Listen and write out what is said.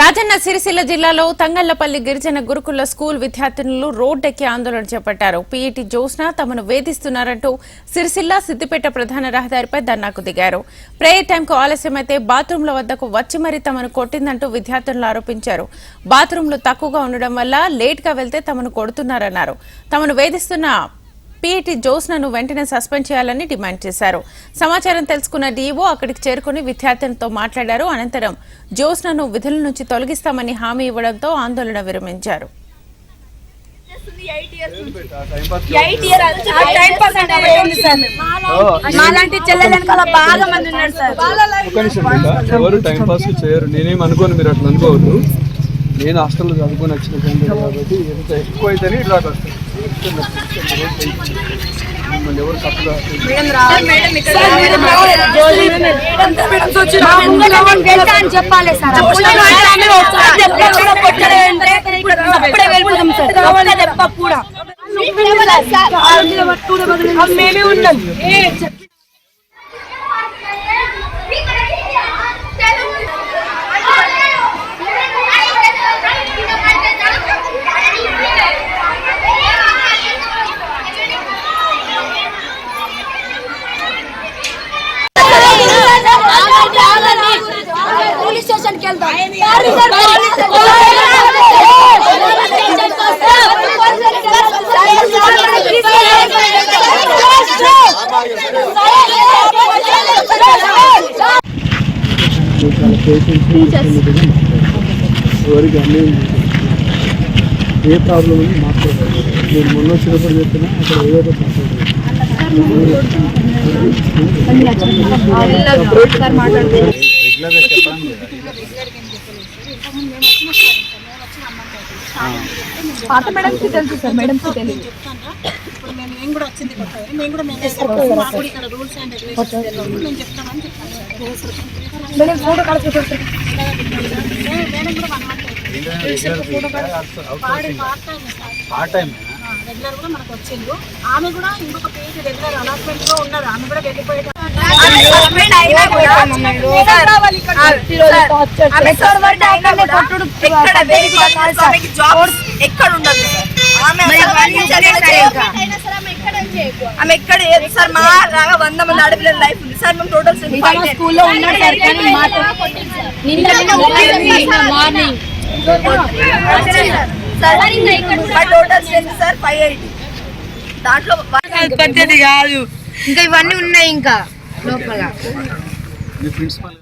రాజన్న సిరిసిల్ల జిల్లాలో తంగళ్ళపల్లి గిరిజన గురుకుల స్కూల్ విద్యార్థినులు రోడ్డెక్కి ఆందోళన చేపట్టారు. పీఈటీ జ్యోత్స్న తమను వేధిస్తున్నారంటూ సిరిసిల్ల సిద్దిపేట ప్రధాన రహదారిపై ధర్నాకు దిగారు. ప్రేయర్ టైంకు ఆలస్యమైతే బాత్రూంల వద్దకు వచ్చి మరీ తమను కొట్టిందంటూ విద్యార్థినులు ఆరోపించారు. బాత్రూంలు తక్కువగా ఉండడం వల్ల లేట్గా వెళ్తే తమను కొడుతున్నారన్నారు. తమను వేధిస్తున్న పీఈటీ జ్యోత్స్నను వెంటనే సస్పెండ్ చేయాలని డిమాండ్ చేశారు. సమాచారం తెలుసుకున్న డీఓ అక్కడికి చేరుకుని విద్యార్థులతో మాట్లాడారు. అనంతరం జ్యోత్స్నను విధుల నుంచి తొలగిస్తామని హామీ ఇవ్వడంతో ఆందోళన విరమించారు. మాలాంటి బాగా మంది ఉన్నారు సార్. ఎవరు టైం పాస్ చేయరు. నేనేం అనుకోను మీరు అట్లా అనుకోవద్దు. నేను హాస్టల్లో చదువుకొని వచ్చిన ఫ్రెండ్ కాబట్టి ఎంత ఎక్కువ అయితేనే ఇట్లా వస్తాను అని చెప్పాలి సార్ చెప్ప కూడా మేమే ఉన్నాం. ఎవరికి అన్యాయం. ఏ ప్రాబ్లం ఉంది మాట్లాడాలి నేను మొన్న వచ్చినప్పుడు చెప్పినా అక్కడ ఏదో ఒక మాట్లాడాలి పాత మేడం కి తెలుసు సార్ మేడం కి తెలియదు ఇప్పుడు మేము మేము కూడా వచ్చింది కొత్తగా మేము కూడా మేము చేస్తాం. మాకు కూడా ఇక్కడ రూల్స్ అండ్ రెగ్యులేషన్స్ తెలియదు మేము చెప్తామని చెప్పాను మేడం ఫోటో కడుపు మేడం కూడా వన్ మంత్ పాడి పార్ట్ టైం సార్ రెగ్యులర్ కూడా మనకు వచ్చిండు ఆమె కూడా ఇంకొక పేజ్ రెగ్యులర్ అలాట్మెంట్లో ఉన్నది ఆమె కూడా వెళ్ళిపోయేట ఎక్కడ ఉండదు ఆమె ఆమె ఎక్కడ ఏది సార్ మా లాగా వంద మంది ఆడపిల్లల లైఫ్ ఉంది సార్ మేము టోటల్ స్కూల్లో ఉన్నాడు సార్ కానీ మాట morning total sir five eighty దాంట్లో పద్ధతి కాదు ఇంకా ఇవన్నీ ఉన్నాయి ఇంకా లోపల మీ ప్రిన్సిపల్